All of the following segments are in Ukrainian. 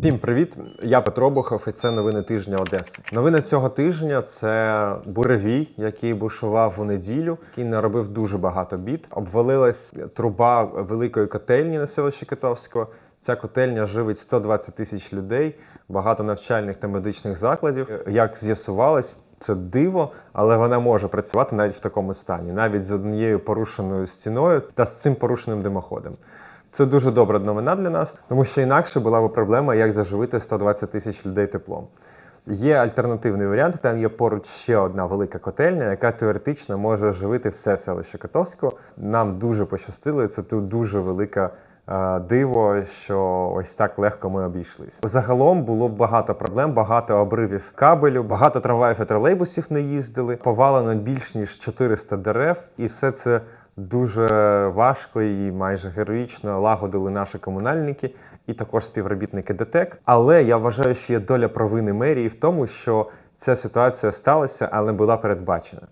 Всім привіт! Я Петро Бухов і це новини тижня Одеси. Новини цього тижня це буревій, який бушував у неділю, який наробив дуже багато бід. Обвалилась труба великої котельні на селищі Китовського. Ця котельня живить 120 тисяч людей, багато навчальних та медичних закладів. Як з'ясувалось, це диво, але вона може працювати навіть в такому стані, навіть з однією порушеною стіною та з цим порушеним димоходом. Це дуже добра новина для нас, тому що інакше була б проблема, як заживити 120 тисяч людей теплом. Є альтернативний варіант. Там є поруч ще одна велика котельня, яка теоретично може живити все селище Котовського. Нам дуже пощастило. і Це тут дуже велика е, диво, що ось так легко ми обійшлися. Загалом було багато проблем, багато обривів кабелю, багато трамваїв і тролейбусів не їздили. Повалено більш ніж 400 дерев, і все це дуже важко і майже героїчно лагодили наші комунальники і також співробітники ДТЕК. Але я вважаю, що є доля провини мерії в тому, що ця ситуація сталася, але була передбачена.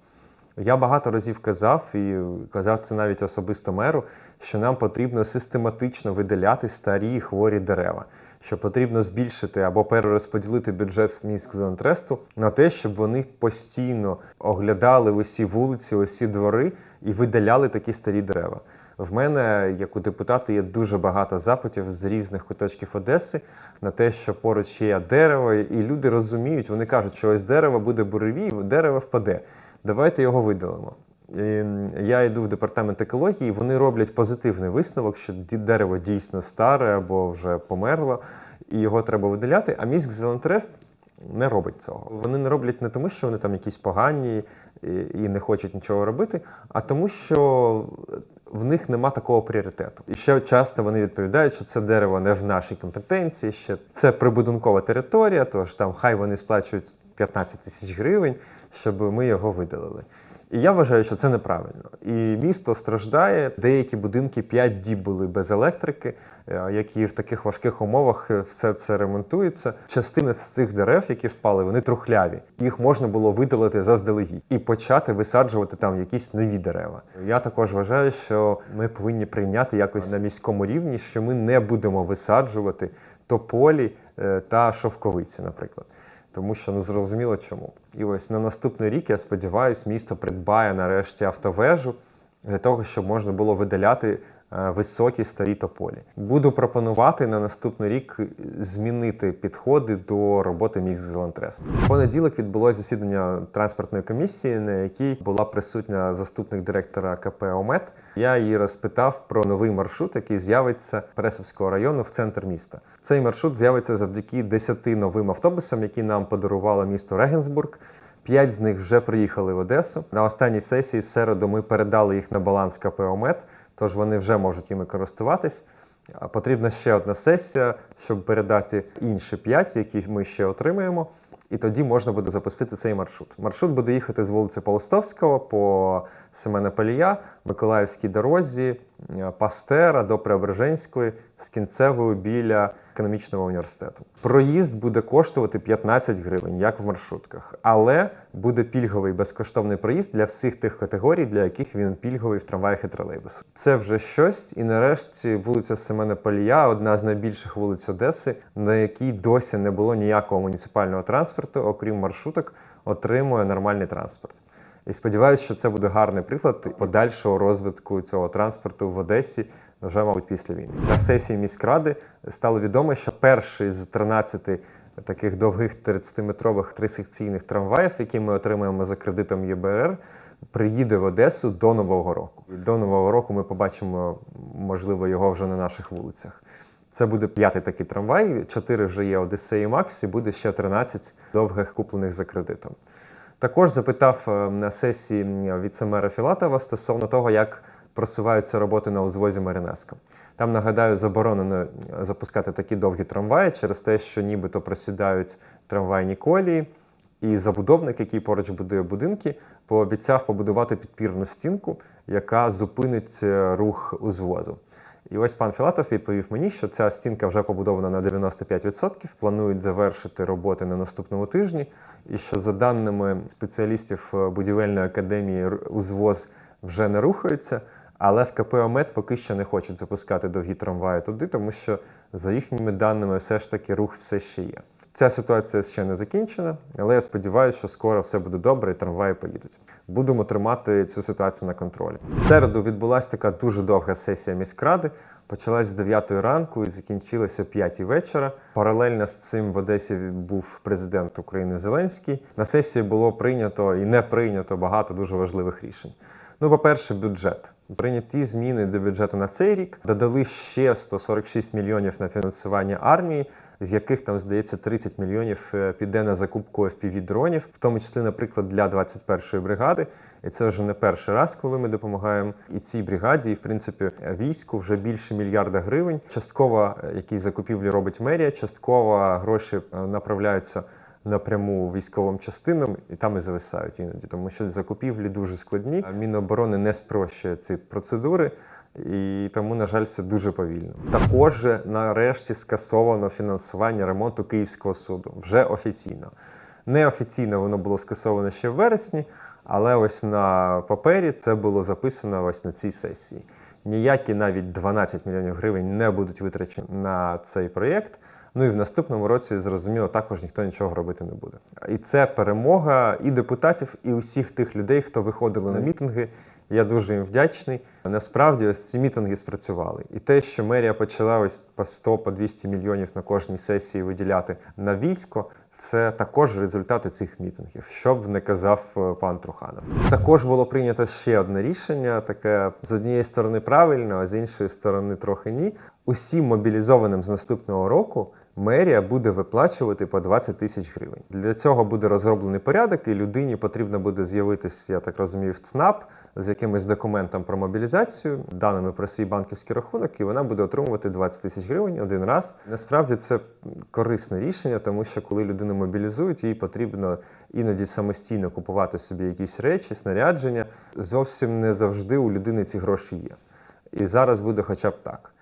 Я багато разів казав і казав це навіть особисто меру, що нам потрібно систематично видаляти старі хворі дерева. Що потрібно збільшити або перерозподілити бюджет міськзонтресту на те, щоб вони постійно оглядали усі вулиці, усі двори і видаляли такі старі дерева. В мене, як у депутата, є дуже багато запитів з різних куточків Одеси на те, що поруч є дерево, і люди розуміють, вони кажуть, що ось дерево буде буревій, дерево впаде. Давайте його видалимо. Я йду в департамент екології, вони роблять позитивний висновок, що дерево дійсно старе або вже померло, і його треба видаляти. А міськ Зелентрест не робить цього. Вони не роблять не тому, що вони там якісь погані і не хочуть нічого робити, а тому, що в них нема такого пріоритету. І ще часто вони відповідають, що це дерево не в нашій компетенції, ще це прибудинкова територія, тож там хай вони сплачують 15 тисяч гривень, щоб ми його видалили. І я вважаю, що це неправильно. І місто страждає. Деякі будинки 5 діб були без електрики, е, які в таких важких умовах е, все це ремонтується. Частина з цих дерев, які впали, вони трухляві. Їх можна було видалити заздалегідь і почати висаджувати там якісь нові дерева. Я також вважаю, що ми повинні прийняти якось на міському рівні, що ми не будемо висаджувати тополі е, та шовковиці, наприклад. Тому що не зрозуміло чому. І ось на наступний рік, я сподіваюся, місто придбає нарешті автовежу для того, щоб можна було видаляти високі старі тополі. Буду пропонувати на наступний рік змінити підходи до роботи міськ Зелентресту. В понеділок відбулося засідання транспортної комісії, на якій була присутня заступник директора КП ОМЕТ. Я її розпитав про новий маршрут, який з'явиться Пересовського району в центр міста. Цей маршрут з'явиться завдяки 10 новим автобусам, які нам подарувало місто Регенсбург. П'ять з них вже приїхали в Одесу. На останній сесії в середу ми передали їх на баланс КП ОМЕТ, тож вони вже можуть іми користуватись. Потрібна ще одна сесія, щоб передати інші п'ять, які ми ще отримаємо. І тоді можна буде запустити цей маршрут. Маршрут буде їхати з вулиці Паустовського по Семена Палія, Миколаївській дорозі, е, Пастера до Преображенської з кінцевою біля економічного університету. Проїзд буде коштувати 15 гривень, як в маршрутках, але буде пільговий безкоштовний проїзд для всіх тих категорій, для яких він пільговий в трамваях і тролейбусах. Це вже щось. І нарешті вулиця Семена Палія, одна з найбільших вулиць Одеси, на якій досі не було ніякого муніципального транспорту, окрім маршруток, отримує нормальний транспорт. І сподіваюся, що це буде гарний приклад подальшого розвитку цього транспорту в Одесі вже, мабуть, після війни. На сесії міськради стало відомо, що перший з 13 таких довгих 30-метрових трисекційних трамваїв, які ми отримаємо за кредитом ЄБР, приїде в Одесу до Нового року. І До Нового року ми побачимо, можливо, його вже на наших вулицях. Це буде п'ятий такий трамвай, чотири вже є Одесеї Макс, і буде ще 13 довгих куплених за кредитом. Також запитав е, на сесії віцемера Філатова стосовно того, як просуваються роботи на узвозі Марінеско. Там, нагадаю, заборонено е, запускати такі довгі трамваї через те, що нібито просідають трамвайні колії. І забудовник, який поруч будує будинки, пообіцяв побудувати підпірну стінку, яка зупинить е, рух узвозу. І ось пан Філатов відповів мені, що ця стінка вже побудована на 95%, планують завершити роботи на наступному тижні, і що за даними спеціалістів е, будівельної академії узвоз вже не рухається. Але в КП «Омет» поки що не хочуть запускати довгі трамваї туди, тому що За їхніми даними, все ж таки рух все ще є. Ця ситуація ще не закінчена, але я сподіваюся, що скоро все буде добре і трамваї поїдуть. Будемо тримати цю ситуацію на контролі. В середу відбулася така дуже довга сесія міськради. Почалась з 9 ранку і закінчилася о 5 вечора. Паралельно з цим в Одесі був президент України Зеленський. На сесії було прийнято і не прийнято багато дуже важливих рішень. Ну, по-перше, бюджет. Прийняті зміни до бюджету на цей рік додали ще 146 мільйонів на фінансування армії, з яких там здається 30 мільйонів е, піде на закупку fpv дронів, в тому числі, наприклад, для 21-ї бригади. І це вже не перший раз, коли ми допомагаємо і цій бригаді, і в принципі війську вже більше мільярда гривень. Частково е, які закупівлі робить мерія, частково гроші е, направляються напряму військовим частинам, і там і зависають іноді, тому що закупівлі дуже складні. Міноборони не спрощує ці процедури. І тому, на жаль, все дуже повільно. Також нарешті скасовано фінансування ремонту Київського суду вже офіційно. Неофіційно воно було скасовано ще в вересні, але ось на папері це було записано ось на цій сесії. Ніякі навіть 12 мільйонів гривень не будуть витрачені на цей проєкт. Ну і в наступному році, зрозуміло, також ніхто нічого робити не буде. І це перемога і депутатів, і усіх тих людей, хто виходили на мітинги. Я дуже їм вдячний. Насправді ось ці мітинги спрацювали. І те, що мерія почала ось по 100 по 200 мільйонів на кожній сесії виділяти на військо. Це також результати цих мітингів, що б не казав е, пан Труханов. Також було прийнято ще одне рішення, таке з однієї сторони правильно, а з іншої сторони трохи ні. Усім мобілізованим з наступного року мерія буде виплачувати по 20 тисяч гривень. Для цього буде розроблений порядок, і людині потрібно буде з'явитися, я так розумію, в ЦНАП з якимось документом про мобілізацію, даними про свій банківський рахунок, і вона буде отримувати 20 тисяч гривень один раз. Насправді це корисне рішення, тому що коли людину мобілізують, їй потрібно іноді самостійно купувати собі якісь речі, снарядження. Зовсім не завжди у людини ці гроші є. І зараз буде хоча б так.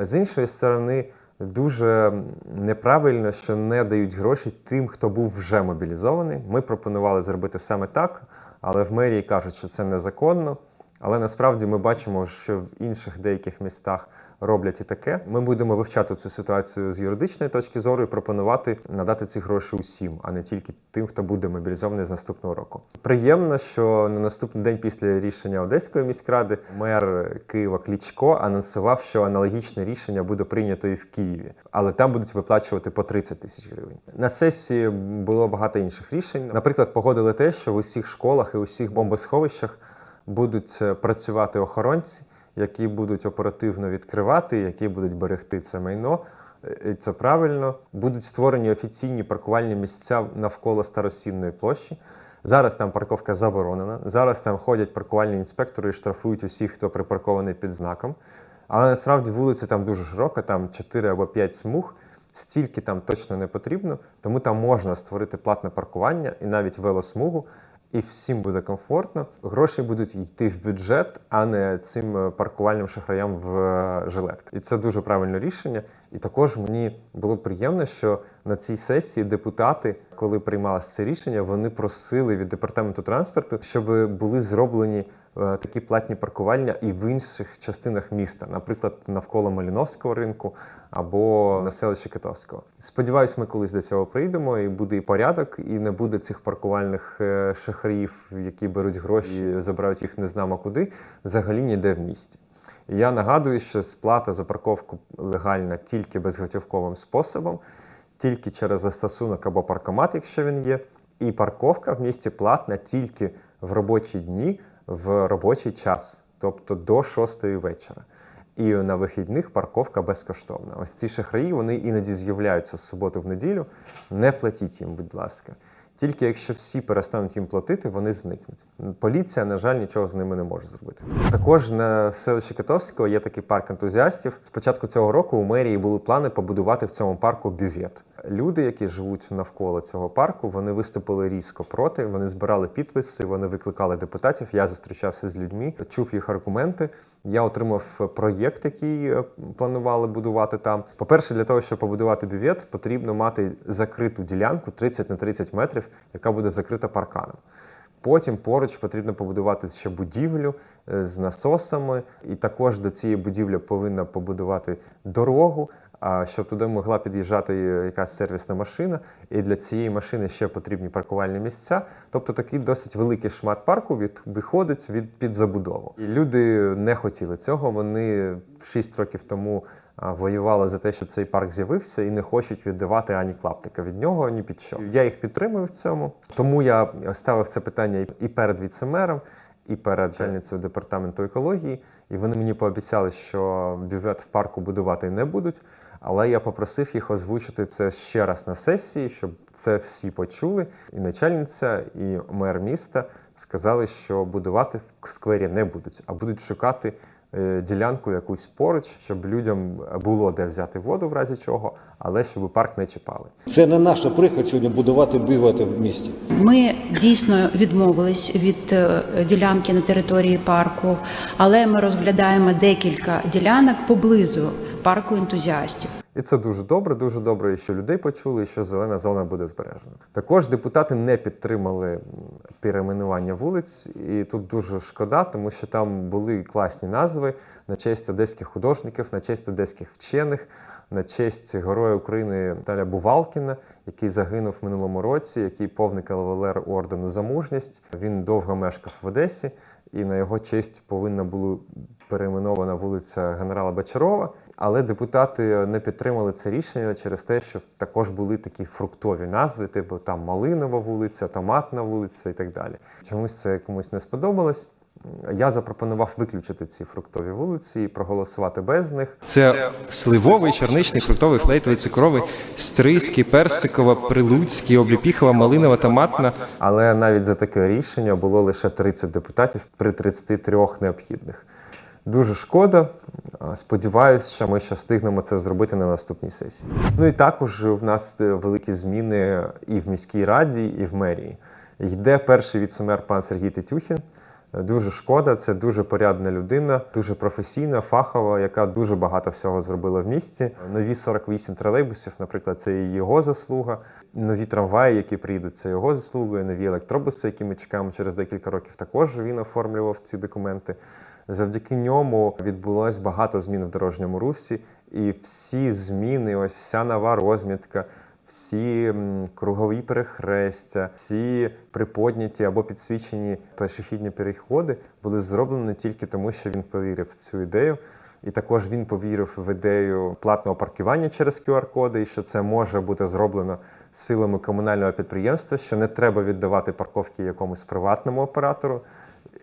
З іншої сторони, дуже неправильно, що не дають гроші тим, хто був вже мобілізований. Ми пропонували зробити саме так, але в мерії кажуть, що це незаконно. Але насправді ми бачимо, що в інших деяких містах роблять і таке. Ми будемо вивчати цю ситуацію з юридичної точки зору і пропонувати надати ці гроші усім, а не тільки тим, хто буде мобілізований з наступного року. Приємно, що на наступний день після рішення Одеської міськради мер Києва Клічко анонсував, що аналогічне рішення буде прийнято і в Києві, але там будуть виплачувати по 30 тисяч гривень. На сесії було багато інших рішень. Наприклад, погодили те, що в усіх школах і усіх бомбосховищах будуть е, працювати охоронці, які будуть оперативно відкривати, які будуть берегти це майно. Е, І це правильно. Будуть створені офіційні паркувальні місця навколо старосінної площі. Зараз там парковка заборонена. Зараз там ходять паркувальні інспектори і штрафують усіх, хто припаркований під знаком. Але насправді вулиця там дуже широка, там 4 або 5 смуг. Стільки там точно не потрібно, тому там можна створити платне паркування і навіть велосмугу, і всім буде комфортно. Гроші будуть йти в бюджет, а не цим е, паркувальним шахраям в е, жилетки. І це дуже правильне рішення. І також мені було приємно, що на цій сесії депутати, коли приймалося це рішення, вони просили від департаменту транспорту, щоб були зроблені такі платні паркування і в інших частинах міста, наприклад, навколо Маліновського ринку або на селищі Китовського. Сподіваюсь, ми колись до цього прийдемо, і буде і порядок, і не буде цих паркувальних е, шахраїв, які беруть гроші, забирають їх не знамо куди, взагалі ніде в місті. Я нагадую, що сплата за парковку легальна тільки безготівковим способом, тільки через застосунок або паркомат, якщо він є. І парковка в місті платна тільки в робочі дні в робочий час, тобто до 6 вечора. І на вихідних парковка безкоштовна. Ось ці шахраї вони іноді з'являються в суботу в неділю. Не платіть їм, будь ласка. Тільки якщо всі перестануть їм платити, вони зникнуть. Поліція, на жаль, нічого з ними не може зробити. Також на селищі Котовського є такий парк ентузіастів. З початку цього року у мерії були плани побудувати в цьому парку бювет. Люди, які живуть навколо цього парку, вони виступили різко проти. Вони збирали підписи, вони викликали депутатів. Я зустрічався з людьми, чув їх аргументи. Я отримав проєкт, який е, планували будувати там. По-перше, для того, щоб побудувати бювет, потрібно мати закриту ділянку 30 на 30 метрів, яка буде закрита парканом. Потім поруч потрібно побудувати ще будівлю е, з насосами, і також до цієї будівлі повинна побудувати дорогу. щоб туди могла під'їжджати якась сервісна машина, і для цієї машини ще потрібні паркувальні місця. Тобто такий досить великий шмат парку від, виходить від під забудову. І люди не хотіли цього. Вони 6 років тому воювали за те, щоб цей парк з'явився, і не хочуть віддавати ані клаптика від нього, ні під що. Я їх підтримую в цьому. Тому я ставив це питання і- перед віцемером, і перед начальницею департаменту екології. І вони мені пообіцяли, що бювет в парку будувати не будуть. Але я попросив їх озвучити це ще раз на сесії, щоб це всі почули. І начальниця, і мер міста сказали, що будувати в сквері не будуть, а будуть шукати ділянку якусь поруч, щоб людям було де взяти воду в разі чого, але щоб парк не чіпали. Це не наша прихоть сьогодні будувати бігати в місті. Ми дійсно відмовились від е, ділянки на території парку, але ми розглядаємо декілька ділянок поблизу парку ентузіастів. І це дуже добре, дуже добре, що людей почули, що зелена зона буде збережена. Також депутати не підтримали перейменування вулиць, і тут дуже шкода, тому що там були класні назви на честь одеських художників, на честь одеських вчених, на честь Героя України Наталя Бувалкіна, який загинув в минулому році, який повний кавалер ордену за мужність. Він довго мешкав в Одесі, і на його честь повинна була перейменована вулиця генерала Бочарова. Але депутати не підтримали це рішення через те, що також були такі фруктові назви, типу там Малинова вулиця, Томатна вулиця і так далі. Чомусь це комусь не сподобалось. Я запропонував виключити ці фруктові вулиці і проголосувати без них. Це сливовий, чорничний, фруктовий, флейтовий, цукровий, стрийський, персикова, прилуцький, обліпіхова, малинова, томатна. Але навіть за таке рішення було лише 30 депутатів при 33 необхідних. Дуже шкода. А, Сподіваюсь, що ми ще встигнемо це зробити на наступній сесії. Ну і також в нас е, великі зміни і в міській раді, і в мерії. Йде перший віцемер пан Сергій Тетюхін. Дуже шкода, це дуже порядна людина, дуже професійна, фахова, яка дуже багато всього зробила в місті. Нові 48 тролейбусів, наприклад, це його заслуга. Нові трамваї, які приїдуть, це його заслуга. Нові електробуси, які ми чекаємо через декілька років, також він оформлював ці документи. Завдяки ньому відбулось багато змін в дорожньому русі, і всі зміни, ось вся нова розмітка, всі кругові перехрестя, всі приподняті або підсвічені пішохідні переходи були зроблені тільки тому, що він повірив в цю ідею. І також він повірив в ідею платного паркування через QR-коди, і що це може бути зроблено силами комунального підприємства, що не треба віддавати парковки якомусь приватному оператору.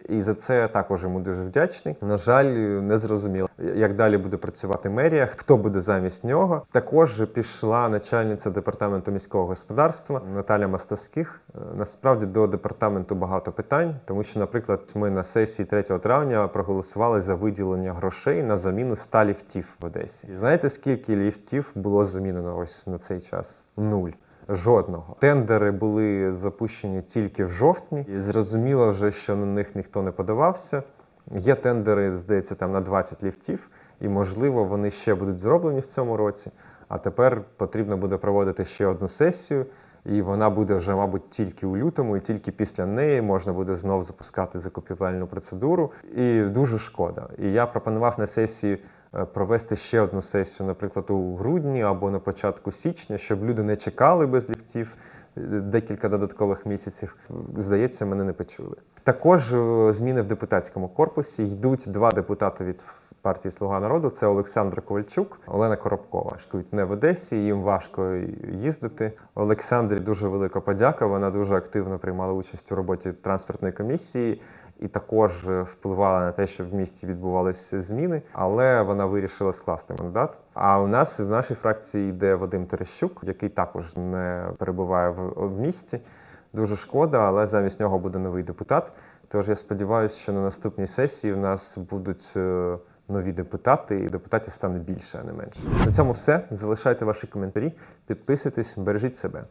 І за це також йому дуже вдячний. На жаль, не зрозуміло, як далі буде працювати мерія, хто буде замість нього. Також пішла начальниця департаменту міського господарства Наталя Мостовських. Е, Насправді до департаменту багато питань, тому що, наприклад, ми на сесії 3 травня проголосували за виділення грошей на заміну 100 ліфтів в Одесі. І знаєте, скільки ліфтів було замінено ось на цей час? Нуль. Жодного тендери були запущені тільки в жовтні, і зрозуміло вже, що на них ніхто не подавався. Є тендери, здається, там на 20 ліфтів, і можливо вони ще будуть зроблені в цьому році. А тепер потрібно буде проводити ще одну сесію, і вона буде вже, мабуть, тільки у лютому, і тільки після неї можна буде знов запускати закупівельну процедуру. І дуже шкода. І я пропонував на сесії провести ще одну сесію, наприклад, у грудні або на початку січня, щоб люди не чекали без ліфтів е, декілька додаткових місяців. Здається, мене не почули. Також е, зміни в депутатському корпусі йдуть два депутати від партії Слуга народу. Це Олександр Ковальчук, Олена Коробкова. Шкують не в Одесі, їм важко їздити. Олександрі дуже велика подяка. Вона дуже активно приймала участь у роботі транспортної комісії. І також впливала на те, що в місті відбувалися зміни, але вона вирішила скласти мандат. А у нас в нашій фракції йде Вадим Терещук, який також не перебуває в, в місті. Дуже шкода, але замість нього буде новий депутат. Тож я сподіваюся, що на наступній сесії в нас будуть е, нові депутати, і депутатів стане більше, а не менше. На цьому все. Залишайте ваші коментарі, підписуйтесь, бережіть себе.